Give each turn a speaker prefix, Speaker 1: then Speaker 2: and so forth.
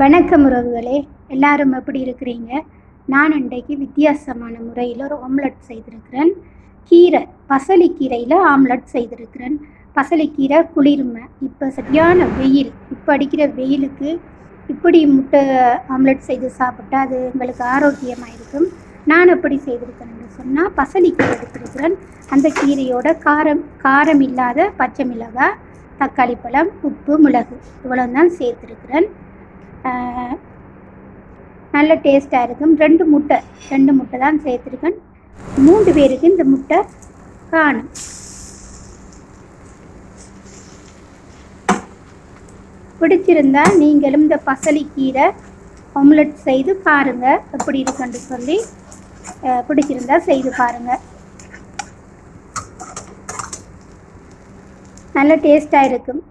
Speaker 1: வணக்கம் உறவுகளே. எல்லாரும் எப்படி இருக்கிறீங்க? நான் இன்றைக்கு வித்தியாசமான முறையில் ஒரு ஆம்லெட் செய்திருக்கிறேன். கீரை பசலிக்கீரையில் ஆம்லெட் செய்திருக்கிறேன். பசலிக்கீரை குளிர்மை. இப்போ சரியான வெயில். இப்போ அடிக்கிற வெயிலுக்கு இப்படி முட்டை ஆம்லெட் செய்து சாப்பிட்டா அது உங்களுக்கு ஆரோக்கியமாக இருக்கும் நான் எப்படி செய்திருக்கிறேன்னு சொன்னால் பசலிக்கீரை எடுத்திருக்கிறேன். அந்த கீரையோட காரம் காரம் இல்லாத பச்சை மிளகாய் தக்காளி பழம் உப்பு மிளகு இவ்வளோ தான் சேர்த்துருக்கிறேன். நல்ல டேஸ்ட்டாக இருக்கும். ரெண்டு முட்டை ரெண்டு முட்டை தான் சேர்த்துருக்கேன். மூன்று பேருக்கு இந்த முட்டை காணும். பிடிச்சிருந்தா நீங்களும் இந்த பசலிக்கீரை ஆம்லெட் செய்து பாருங்கள் எப்படி இருக்குன்னு சொல்லி பிடிச்சிருந்தால் பிடிச்சிருந்தா செய்து பாருங்கள் நல்ல டேஸ்ட்டாக இருக்கும்.